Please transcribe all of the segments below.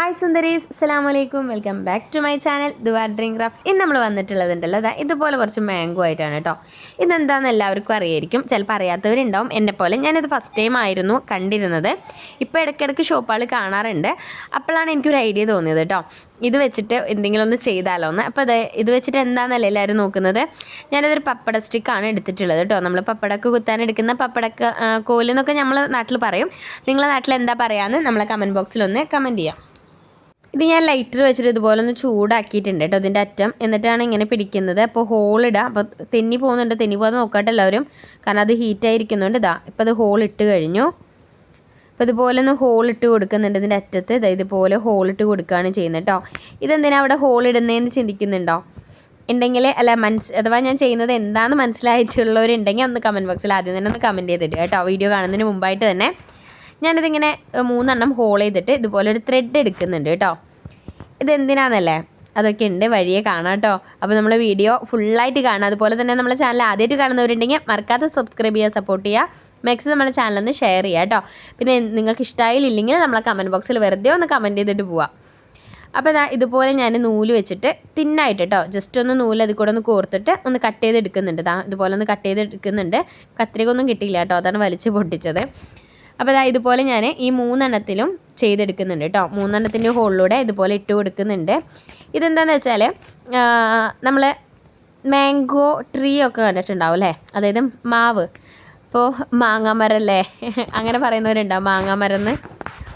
Hi സുന്ദരീസ് അസ്സലാമു വലൈക്കും welcome back to my channel Duar drink craft ഇന്ന് നമ്മൾ വന്നിട്ടുള്ളതുണ്ടല്ലോ. അതാ ഇതുപോലെ കുറച്ച് മാംഗോ ആയിട്ടാണ് കേട്ടോ. ഇതെന്താണെന്ന് എല്ലാവർക്കും അറിയായിരിക്കും. ചിലപ്പോൾ അറിയാത്തവരുണ്ടാവും. എന്നെ പോലെ ഞാനിത് ഫസ്റ്റ് ടൈം ആയിരുന്നു കണ്ടിരുന്നത്. ഇപ്പോൾ ഇടയ്ക്കിടയ്ക്ക് ഷോപ്പുകൾ കാണാറുണ്ട്. അപ്പോഴാണ് എനിക്കൊരു ഐഡിയ തോന്നിയത് കേട്ടോ. ഇത് വെച്ചിട്ട് എന്തെങ്കിലും ഒന്ന് ചെയ്താലോ എന്ന്. അപ്പോൾ അത് ഇത് വെച്ചിട്ട് എന്താണെന്നല്ല എല്ലാവരും നോക്കുന്നത്? ഞാനതൊരു പപ്പട സ്റ്റിക്കാണ് എടുത്തിട്ടുള്ളത് കേട്ടോ. നമ്മൾ പപ്പടക്ക് കുത്താൻ എടുക്കുന്ന പപ്പടക്ക് കോലെന്നൊക്കെ നമ്മൾ നാട്ടിൽ പറയും. നിങ്ങളെ നാട്ടിൽ എന്താ പറയാമെന്ന് നമ്മളെ കമന്റ് ബോക്സിലൊന്ന് കമന്റ് ചെയ്യാം. ഇത് ഞാൻ ലൈറ്റർ വെച്ചിട്ട് ഇതുപോലെ ഒന്ന് ചൂടാക്കിയിട്ടുണ്ട് കേട്ടോ ഇതിന്റെ അറ്റം. എന്നിട്ടാണ് ഇങ്ങനെ പിടിക്കുന്നത്. അപ്പോൾ ഇടുക അപ്പോൾ തെന്നി പോകുന്നുണ്ട്. തെന്നി പോകാതെ നോക്കട്ടെ എല്ലാവരും. കാരണം അത് ഹീറ്റായിരിക്കുന്നുണ്ട് ഇതാ ഇപ്പോൾ അത് ഹോൾ ഇട്ട് കഴിഞ്ഞു. അപ്പോൾ ഇതുപോലെ ഒന്ന് ഹോൾ ഇട്ട് കൊടുക്കുന്നുണ്ട് ഇതിന്റെ അറ്റത്ത്. ഇതാ ഇതുപോലെ ഹോൾ ഇട്ട് കൊടുക്കുകയാണ് ചെയ്യുന്നത് കേട്ടോ. ഇതെന്തിനാണ് അവിടെ ഹോൾ ഇടുന്നതെന്ന് ചിന്തിക്കുന്നുണ്ടോ? ഉണ്ടെങ്കിൽ അല്ല മനസ് അഥവാ ഞാൻ ചെയ്യുന്നത് എന്താണെന്ന് മനസ്സിലായിട്ടുള്ളവരുണ്ടെങ്കിൽ ഒന്ന് കമന്റ് ബോക്സിൽ ആദ്യം തന്നെ ഒന്ന് കമന്റ് ചെയ്തിട്ട് കേട്ടോ. വീഡിയോ കാണുന്നതിന് മുമ്പായിട്ട് തന്നെ ഞാനിതിങ്ങനെ മൂന്നെണ്ണം ഹോൾ ചെയ്തിട്ട് ഇതുപോലെ ഒരു ത്രെഡ് എടുക്കുന്നുണ്ട് കേട്ടോ. ഇതെന്തിനാന്നല്ലേ? അതൊക്കെ ഉണ്ട് വഴിയെ കാണാം കേട്ടോ അപ്പോൾ നമ്മൾ വീഡിയോ ഫുള്ളായിട്ട് കാണാം. അതുപോലെ തന്നെ നമ്മളെ ചാനൽ ആദ്യമായിട്ട് കാണുന്നവരുണ്ടെങ്കിൽ മറക്കാതെ സബ്സ്ക്രൈബ് ചെയ്യുക സപ്പോർട്ട് ചെയ്യുക. മാക്സിമം നമ്മളെ ചാനൽ ഒന്ന് ഷെയർ ചെയ്യുക കേട്ടോ പിന്നെ നിങ്ങൾക്ക് ഇഷ്ടമായില്ലെങ്കിൽ നമ്മളെ കമന്റ് ബോക്സിൽ വെറുതെ ഒന്ന് കമന്റ് ചെയ്തിട്ട് പോവാം. അപ്പോൾ ഇതാ ഇതുപോലെ ഞാൻ നൂൽ വെച്ചിട്ട് തിന്നായിട്ട് കേട്ടോ ജസ്റ്റ് ഒന്ന് നൂൽ അതിൽ കൂടെ ഒന്ന് കോർത്തിട്ട് ഒന്ന് കട്ട് ചെയ്തെടുക്കുന്നുണ്ട്. ഇതാ ഇതുപോലെ ഒന്ന് കട്ട് ചെയ്തെടുക്കുന്നുണ്ട്. കത്രിക ഒന്നും കിട്ടിയില്ല കേട്ടോ അതാണ് വലിച്ച് പൊട്ടിച്ചത്. അപ്പോൾ ഇതാ ഇതുപോലെ ഞാൻ ഈ മൂന്നെണ്ണത്തിലും ചെയ്തെടുക്കുന്നുണ്ട് കേട്ടോ. മൂന്നെണ്ണത്തിന്റെ ഹോളിലൂടെ ഇതുപോലെ ഇട്ട് കൊടുക്കുന്നുണ്ട്. ഇതെന്താണെന്ന് വെച്ചാൽ നമ്മൾ മാംഗോ ട്രീ ഒക്കെ കണ്ടിട്ടുണ്ടാവും അല്ലേ? അതായത് മാവ്. ഇപ്പോൾ മാങ്ങാമരം അല്ലേ? അങ്ങനെ പറയുന്നവരുണ്ടാവും മാങ്ങാമരന്ന്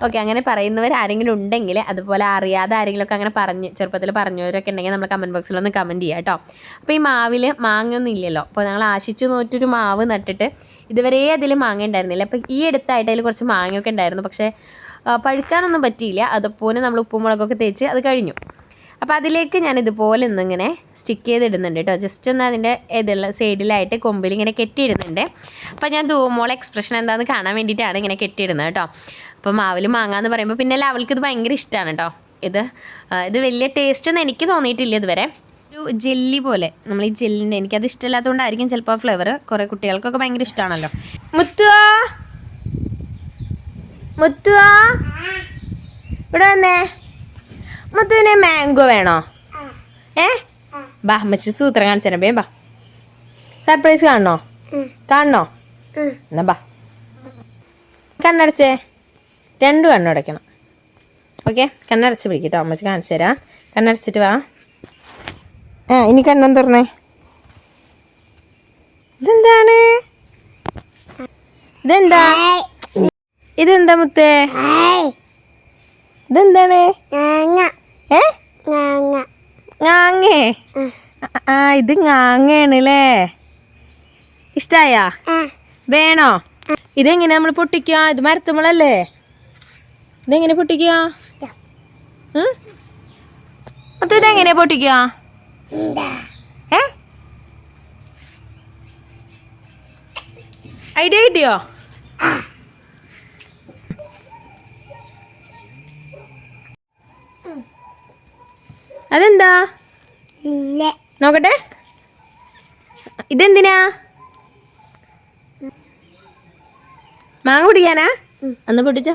ഓക്കെ അങ്ങനെ പറയുന്നവർ ആരെങ്കിലും ഉണ്ടെങ്കിൽ അതുപോലെ അറിയാതെ ആരെങ്കിലുമൊക്കെ അങ്ങനെ പറഞ്ഞ് ചെറുപ്പത്തിൽ പറഞ്ഞവരൊക്കെ ഉണ്ടെങ്കിൽ നമ്മൾ കമന്റ് ബോക്സിലൊന്ന് കമന്റ് ചെയ്യുക കേട്ടോ അപ്പോൾ ഈ മാവിൽ മാങ്ങയൊന്നും ഇല്ലല്ലോ. അപ്പോൾ ഞങ്ങൾ ആശിച്ചു നോറ്റൊരു മാവ് നട്ടിട്ട് ഇതുവരെ അതിൽ മാങ്ങ ഉണ്ടായിരുന്നില്ല. അപ്പോൾ ഈ അടുത്തായിട്ട് അതിൽ കുറച്ച് മാങ്ങയൊക്കെ ഉണ്ടായിരുന്നു. പക്ഷേ പഴുക്കാനൊന്നും പറ്റിയില്ല. അതുപോലെ നമ്മൾ ഉപ്പും മുളകൊക്കെ തേച്ച് അത് കഴിഞ്ഞു. അപ്പോൾ അതിലേക്ക് ഞാൻ ഇതുപോലെ ഒന്നിങ്ങനെ സ്റ്റിക്ക് ചെയ്തിടുന്നുണ്ട് കേട്ടോ ജസ്റ്റ് ഒന്ന് അതിന്റെ ഇതുള്ള സൈഡിലായിട്ട് കൊമ്പിൽ ഇങ്ങനെ കെട്ടിയിടുന്നുണ്ട്. അപ്പോൾ ഞാൻ ധൂമോളെ എക്സ്പ്രഷൻ എന്താണെന്ന് കാണാൻ വേണ്ടിയിട്ടാണ് ഇങ്ങനെ കെട്ടിയിടുന്നത് കേട്ടോ അപ്പോൾ മാവിൽ മാങ്ങ എന്ന് പറയുമ്പോൾ പിന്നെ അവൾക്ക് ഇത് ഭയങ്കര ഇഷ്ടമാണ് കേട്ടോ ഇത് ഇത് വലിയ ടേസ്റ്റ് ഒന്നും എനിക്ക് തോന്നിയിട്ടില്ല ഇതുവരെ. ഒരു ജെല്ലി പോലെ നമ്മൾ ഈ ജെല്ലിന്റെ എനിക്കത് ഇഷ്ടമില്ലാത്തതുകൊണ്ടായിരിക്കും ചിലപ്പോൾ ഫ്ലേവർ കുറേ കുട്ടികൾക്കൊക്കെ ഭയങ്കര ഇഷ്ടമാണല്ലോ മുത്തുവാ? മുത്തുവാ? ഇവിടെ വന്നേ. മുത്തുവിന് മാംഗോ വേണോ? ഏ? ബാ അമ്മച്ചി സൂത്രം കാണിച്ചു തരാം. ബാ. സർപ്രൈസ് കാണണോ? കാണണോ? എന്നാ ബാ. കണ്ണടച്ചേ. രണ്ടു കണ്ണടയ്ക്കണം ഓക്കെ കണ്ണടച്ച് പിടിക്കട്ടോ അമ്മച്ചി കാണിച്ചു തരാം. കണ്ണടച്ചിട്ട് വാ. ആ ഇനി കണ്ണൊന്ന് തുറന്നേ? ഇതെന്താണ്? ഇതെന്താ? ഇതെന്താ മുത്തേ? ഇതെന്താണ്? ഏ? ആ. ഇത് ngാങ്ങയാണല്ലേ ഇഷ്ടായ? വേണോ? ഇതെങ്ങനെ നമ്മൾ പൊട്ടിക്കുക ഇത് മരത്തുമ്പളല്ലേ ഇതെങ്ങനെ പൊട്ടിക്കുക? അപ്പൊ ഇതെങ്ങനെ പൊട്ടിക്കുക? ഏ? ഐഡിയ കിട്ടിയോ? അതെന്താ? നോക്കട്ടെ. ഇതെന്തിനാ? മാങ്ങ പിടിക്കാനാ അന്ന് പൊട്ടിച്ചോ.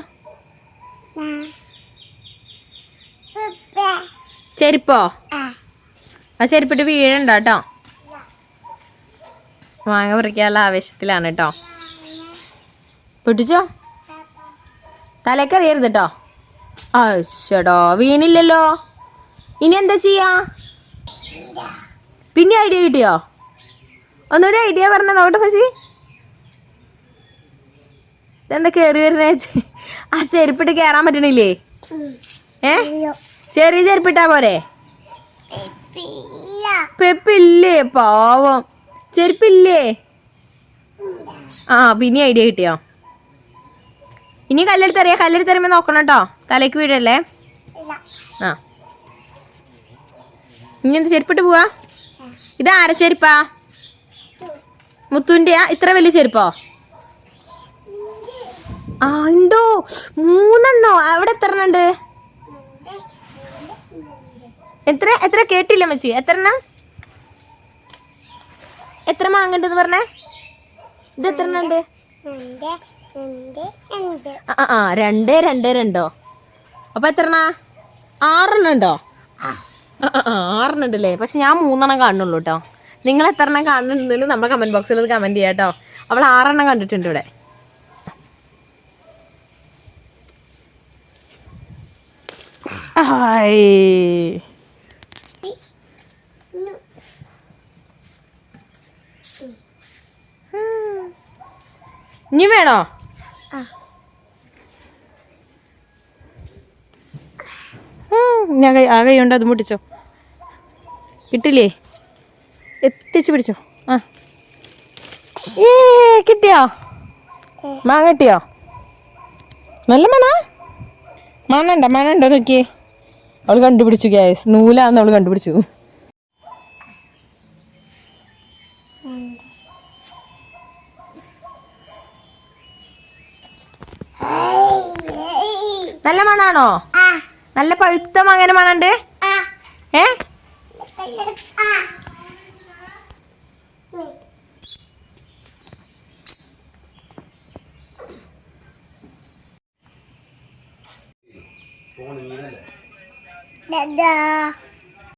ചെരുപ്പോ? ആ. ചെരുപ്പിട്ട് വീഴണ്ട കേട്ടോ. മാങ്ങ പറിക്കാനുള്ള ആവേശത്തിലാണ് കേട്ടോ. പൊട്ടിച്ചോ? തലക്കറിയരുത് കേട്ടോ. അശ്ശടോ വീണില്ലല്ലോ. ഇനി എന്താ ചെയ്യാ? പിന്നെ ഐഡിയ കിട്ടിയോ? ഒന്നൊരു ഐഡിയ പറഞ്ഞ നോട്ടെ ഫസി? ഇതെന്താ കേറി വരുന്നേ? ആ ചെരുപ്പിട്ട് കേറാൻ പറ്റണില്ലേ? ഏ? ചെറിയ ചെരുപ്പിട്ടാ പോരെ? പെപ്പില്ലേ. പാവം. ചെരുപ്പില്ലേ? ആ പിന്നെ ഐഡിയ കിട്ടിയോ? ഇനി കല്ലെടുത്തറിയാ. കല്ലെടുത്തറിയുമ്പോ നോക്കണം കേട്ടോ തലയ്ക്ക് വീഴല്ലേ? ആ. ഇനി എന്ത് ചെരുപ്പിട്ട് പോവാ? ഇത് ആരെ ചെരുപ്പാ? മുത്തുവിന്റെയാ? ഇത്ര വലിയ ചെരുപ്പോ? ആ ഉണ്ടോ മൂന്നെണ്ണോ? അവിടെ എത്ര എണ്ണുണ്ട് എത്ര എത്ര കേട്ടില്ല മച്ചി? എത്ര എണ്ണം എത്ര മാങ്ങണ്ടെന്ന് പറഞ്ഞേ? ഇത് എത്ര എണ്ണം ഉണ്ട് ആ ആ, രണ്ട് രണ്ട് രണ്ടോ? അപ്പൊ എത്ര എണ്ണ ആറെണ്ണം ഉണ്ടോ? ആറെണ്ണം ഉണ്ടല്ലേ? പക്ഷെ ഞാൻ മൂന്നെണ്ണം കാണുന്നുള്ളൂ കേട്ടോ. നിങ്ങൾ എത്ര എണ്ണം കാണുന്നുണ്ടെന്ന് നമ്മുടെ കമന്റ് ബോക്സിൽ കമന്റ് ചെയ്യാം കേട്ടോ അവൾ ആറെണ്ണം കണ്ടിട്ടുണ്ട് ഇവിടെ. ഹായ് ഇനി വേണോ? ഞാൻ കൈ- ആ കൈ ഉണ്ട് അത് മുട്ടിച്ചോ കിട്ടില്ലേ? എത്തിച്ച് പിടിച്ചോ. ആ. ഏ കിട്ടിയോ? മാങ്ങ കിട്ടിയോ? നല്ല മണ? മണുണ്ടോ? മണുണ്ടോ നോക്കിയേ. അവൾ കണ്ടുപിടിച്ചു ഗ്യാസ് നൂലാന്ന് അവൾ കണ്ടുപിടിച്ചു. നല്ല മണാണോ? നല്ല പഴുത്ത മങ്ങനെ മണണ്ട്? ഏ? Dadah.